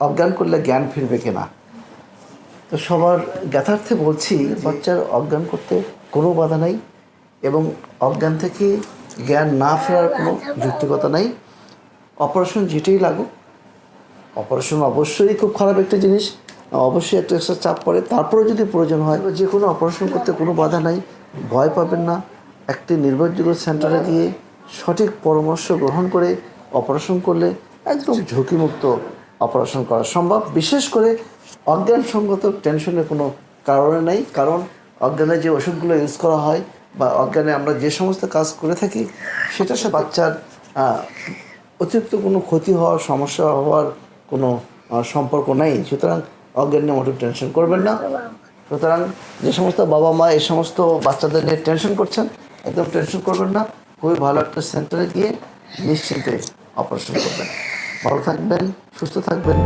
অজ্ঞান করলে জ্ঞান ফিরবে কিনা? তো সবার জ্ঞাতার্থে বলছি বাচ্চার অজ্ঞান করতে কোনো বাধা নাই এবং অজ্ঞান থেকে জ্ঞান না ফেরার কোনো যুক্তিকতা নাই। অপারেশন যেটাই লাগুক অপারেশন অবশ্যই খুব খারাপ একটা জিনিস অবশ্যই একটা এক্সট্রা চাপ পড়ে। তারপরে যদি প্রয়োজন হয় যে কোনো অপারেশন করতে কোনো বাধা নাই। ভয় পাবেন না। একটি নির্ভরযোগ্য সেন্টারে গিয়ে সঠিক পরামর্শ গ্রহণ করে অপারেশন করলে একদম ঝুঁকিমুক্ত অপারেশন করা সম্ভব। বিশেষ করে অজ্ঞানসঙ্গত টেনশনের কোনো কারণে নেই, কারণ অজ্ঞানে যে ওষুধগুলো ইউজ করা হয় বা অজ্ঞানে আমরা যে সমস্ত কাজ করে থাকি, সেটা সে বাচ্চার অতিরিক্ত কোনো ক্ষতি হওয়ার, সমস্যা হওয়ার কোনো সম্পর্ক নেই। সুতরাং অজ্ঞান নিয়ে মোটেও টেনশন করবেন না। সুতরাং যে সমস্ত বাবা মা, এই সমস্ত বাচ্চাদের নিয়ে টেনশন করছেন, একদম টেনশন করবেন না। খুবই ভালো একটা সেন্টারে গিয়ে নিশ্চিন্তে অপারেশন করবেন। ভালো থাকবেন। সুস্থ থাকবেন।